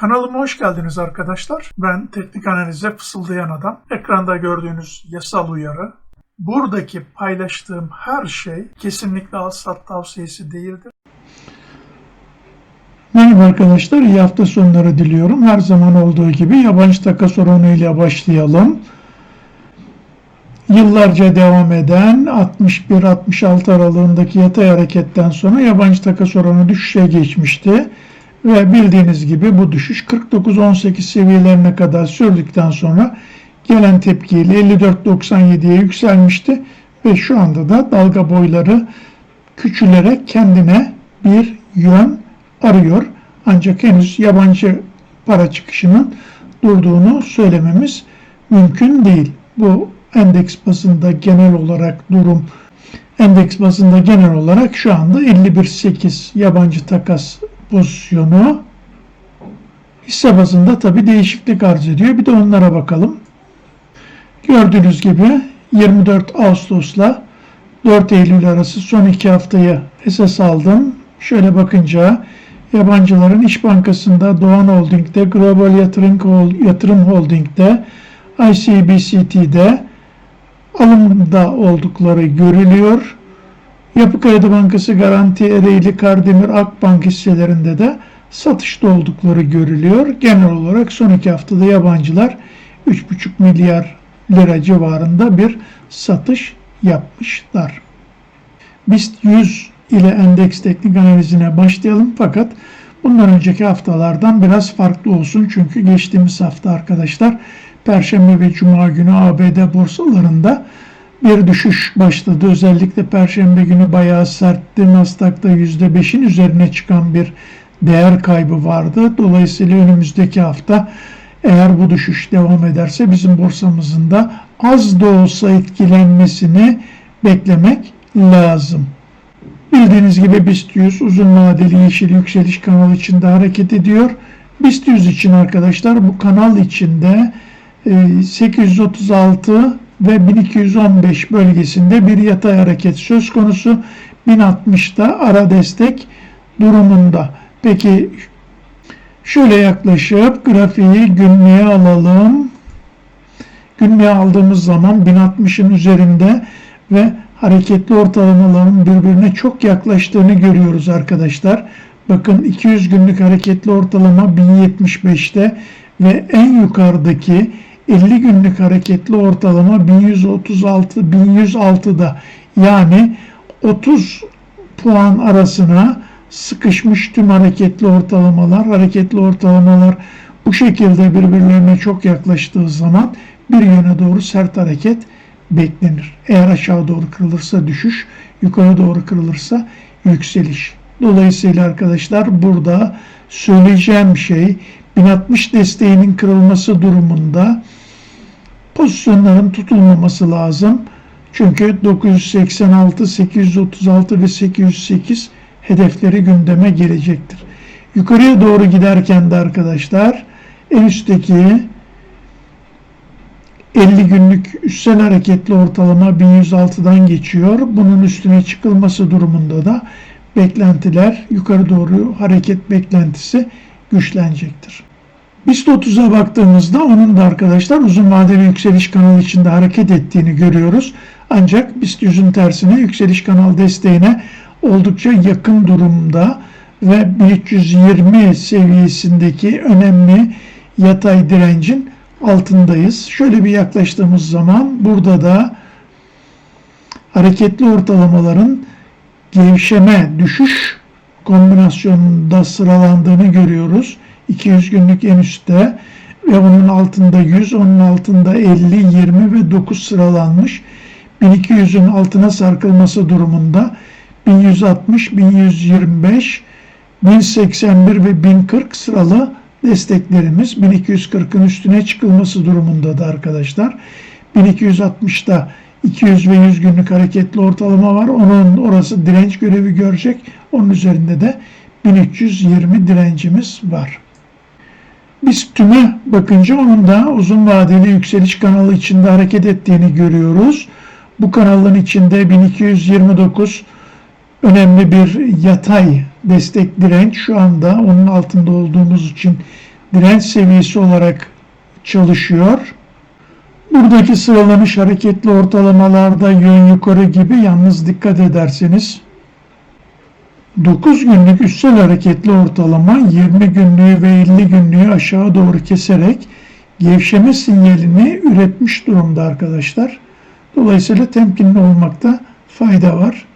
Kanalıma hoş geldiniz arkadaşlar. Ben teknik analize fısıldayan adam. Ekranda gördüğünüz yasal uyarı. Buradaki paylaştığım her şey kesinlikle al-sat tavsiyesi değildir. Merhaba arkadaşlar, iyi hafta sonları diliyorum. Her zaman olduğu gibi yabancı takas oranıyla başlayalım. Yıllarca devam eden 61-66 aralığındaki yatay hareketten sonra yabancı takas oranı düşüşe geçmişti. Ve bildiğiniz gibi bu düşüş 49-18 seviyelerine kadar sürdükten sonra gelen tepkiyle 54-97'ye yükselmişti. Ve şu anda da dalga boyları küçülerek kendine bir yön arıyor. Ancak henüz yabancı para çıkışının durduğunu söylememiz mümkün değil. Bu endeks bazında genel olarak durum endeks bazında genel olarak şu anda 51.8 yabancı takas pozisyonu hisse bazında tabi değişiklik arz ediyor. Bir de onlara bakalım. Gördüğünüz gibi 24 Ağustos'la 4 Eylül arası son iki haftayı esas aldım. Şöyle bakınca yabancıların İş Bankası'nda, Doğan Holding'de, Global Yatırım, Yatırım Holding'de, ICBCT'de alımda oldukları görülüyor. Yapı Kredi Bankası, Garanti, Ereğli, Kardemir, Akbank hisselerinde de satışta oldukları görülüyor. Genel olarak son iki haftada yabancılar 3,5 milyar lira civarında bir satış yapmışlar. BIST 100 ile endeks teknik analizine başlayalım fakat bundan önceki haftalardan biraz farklı olsun çünkü geçtiğimiz hafta arkadaşlar Perşembe ve Cuma günü ABD borsalarında bir düşüş başladı. Özellikle Perşembe günü bayağı sertti. Nasdaq'ta %5'in üzerine çıkan bir değer kaybı vardı. Dolayısıyla önümüzdeki hafta eğer bu düşüş devam ederse bizim borsamızın da az da olsa etkilenmesini beklemek lazım. Bildiğiniz gibi BIST 100 uzun vadeli yeşil yükseliş kanalı içinde hareket ediyor. BIST 100 için arkadaşlar bu kanal içinde 836 e, ve 1215 bölgesinde bir yatay hareket söz konusu. 1060'da ara destek durumunda. Peki şöyle yaklaşıp grafiği günlüğe alalım. Günlüğe aldığımız zaman 1060'ın üzerinde ve hareketli ortalamaların birbirine çok yaklaştığını görüyoruz arkadaşlar. Bakın 200 günlük hareketli ortalama 1075'te ve en yukarıdaki 50 günlük hareketli ortalama 1136 1106'da yani 30 puan arasına sıkışmış tüm hareketli ortalamalar, hareketli ortalamalar bu şekilde birbirlerine çok yaklaştığı zaman bir yöne doğru sert hareket beklenir. Eğer aşağı doğru kırılırsa düşüş, yukarı doğru kırılırsa yükseliş. Dolayısıyla arkadaşlar burada söyleyeceğim şey 1060 desteğinin kırılması durumunda pozisyonların tutulmaması lazım. Çünkü 986, 836 ve 808 hedefleri gündeme gelecektir. Yukarıya doğru giderken de arkadaşlar en üstteki 50 günlük üstsel hareketli ortalama 1106'dan geçiyor. Bunun üstüne çıkılması durumunda da beklentiler yukarı doğru hareket beklentisi güçlenecektir. BIST 30'a baktığımızda onun da arkadaşlar uzun vadeli yükseliş kanalı içinde hareket ettiğini görüyoruz. Ancak BIST 100'ün tersine yükseliş kanal desteğine oldukça yakın durumda ve 1320 seviyesindeki önemli yatay direncin altındayız. Şöyle bir yaklaştığımız zaman burada da hareketli ortalamaların gevşeme, düşüş kombinasyonunda sıralandığını görüyoruz. 200 günlük en üstte ve onun altında 100, onun altında 50, 20 ve 9 sıralanmış. 1200'ün altına sarkılması durumunda 1160, 1125, 1081 ve 1040 sıralı desteklerimiz 1240'ın üstüne çıkılması durumunda da arkadaşlar. 1260'da 200 ve 100 günlük hareketli ortalama var. Onun orası direnç görevi görecek. Onun üzerinde de 1320 direncimiz var. Biz tüme bakınca onun da uzun vadeli yükseliş kanalı içinde hareket ettiğini görüyoruz. Bu kanalın içinde 1229 önemli bir yatay destek direnç şu anda onun altında olduğumuz için direnç seviyesi olarak çalışıyor. Buradaki sıralanış hareketli ortalamalarda yön yukarı gibi yalnız dikkat ederseniz 9 günlük üstsel hareketli ortalama 20 günlüğü ve 50 günlüğü aşağı doğru keserek gevşeme sinyalini üretmiş durumda arkadaşlar. Dolayısıyla temkinli olmakta fayda var.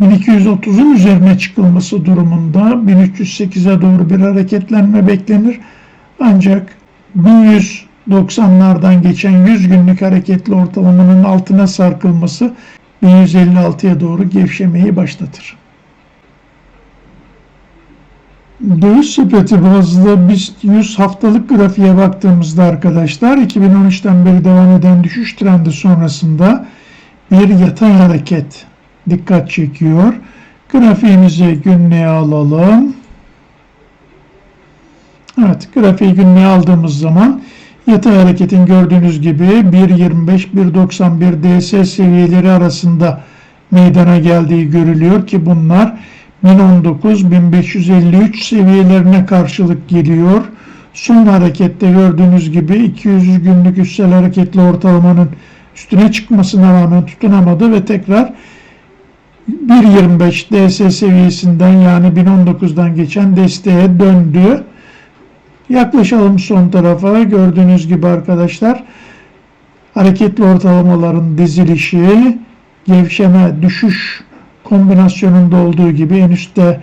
1230'un üzerine çıkılması durumunda 1308'e doğru bir hareketlenme beklenir. Ancak 1190'lardan geçen 100 günlük hareketli ortalamanın altına sarkılması 1156'ya doğru gevşemeyi başlatır. Döviz sepeti bazlı biz 100 haftalık grafiğe baktığımızda arkadaşlar 2013'ten beri devam eden düşüş trendi sonrasında bir yatay hareket dikkat çekiyor. Grafiğimizi günlüğe alalım. Evet, grafiği günlüğe aldığımız zaman yatay hareketin gördüğünüz gibi 1.25-1.91 DS seviyeleri arasında meydana geldiği görülüyor ki bunlar 1019-1553 seviyelerine karşılık geliyor. Son harekette gördüğünüz gibi 200 günlük üstsel hareketli ortalamanın üstüne çıkmasına rağmen tutunamadı ve tekrar 1.25 DS seviyesinden yani 1019'dan geçen desteğe döndü. Yaklaşalım son tarafa. Gördüğünüz gibi arkadaşlar hareketli ortalamaların dizilişi, gevşeme, düşüş kombinasyonunda olduğu gibi en üstte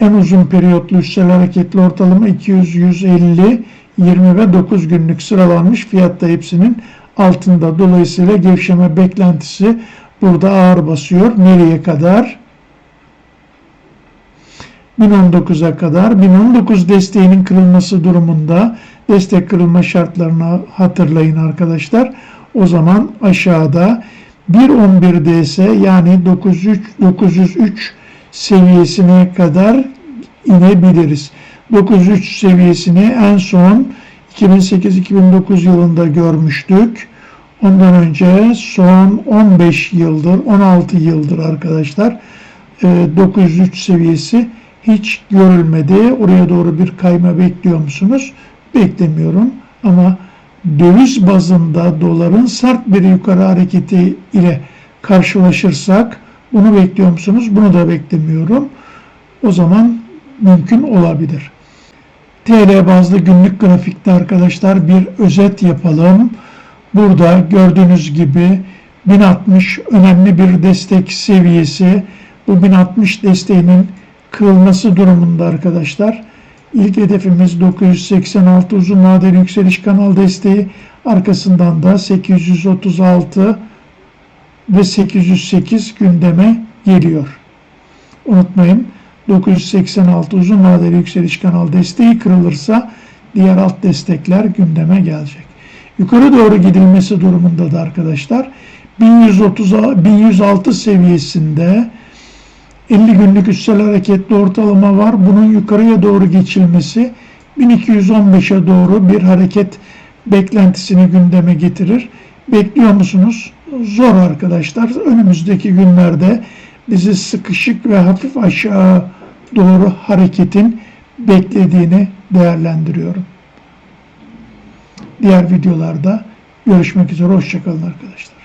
en uzun periyotlu üstsel hareketli ortalama 200, 150, 20 ve 9 günlük sıralanmış. Fiyatta hepsinin altında. Dolayısıyla gevşeme beklentisi burada ağır basıyor. Nereye kadar? 1019'a kadar 1019 desteğinin kırılması durumunda destek kırılma şartlarını hatırlayın arkadaşlar. O zaman aşağıda 1.11 DS yani 903, 903 seviyesine kadar inebiliriz. 903 seviyesini en son 2008-2009 yılında görmüştük. Ondan önce son 15 yıldır, 16 yıldır arkadaşlar 903 seviyesi hiç görülmedi. Oraya doğru bir kayma bekliyor musunuz? Beklemiyorum ama döviz bazında doların sert bir yukarı hareketi ile karşılaşırsak bunu bekliyor musunuz? Bunu da beklemiyorum. O zaman mümkün olabilir. TL bazlı günlük grafikte arkadaşlar bir özet yapalım. Burada gördüğünüz gibi 1060 önemli bir destek seviyesi. Bu 1060 desteğinin kırılması durumunda arkadaşlar. İlk hedefimiz 986 uzun vadeli yükseliş kanal desteği. Arkasından da 836 ve 808 gündeme geliyor. Unutmayın 986 uzun vadeli yükseliş kanal desteği kırılırsa diğer alt destekler gündeme gelecek. Yukarı doğru gidilmesi durumunda da arkadaşlar 1130 1106 seviyesinde 50 günlük üstel hareketli ortalama var. Bunun yukarıya doğru geçilmesi 1215'e doğru bir hareket beklentisini gündeme getirir. Bekliyor musunuz? Zor arkadaşlar. Önümüzdeki günlerde bizi sıkışık ve hafif aşağı doğru hareketin beklediğini değerlendiriyorum. Diğer videolarda görüşmek üzere. Hoşçakalın arkadaşlar.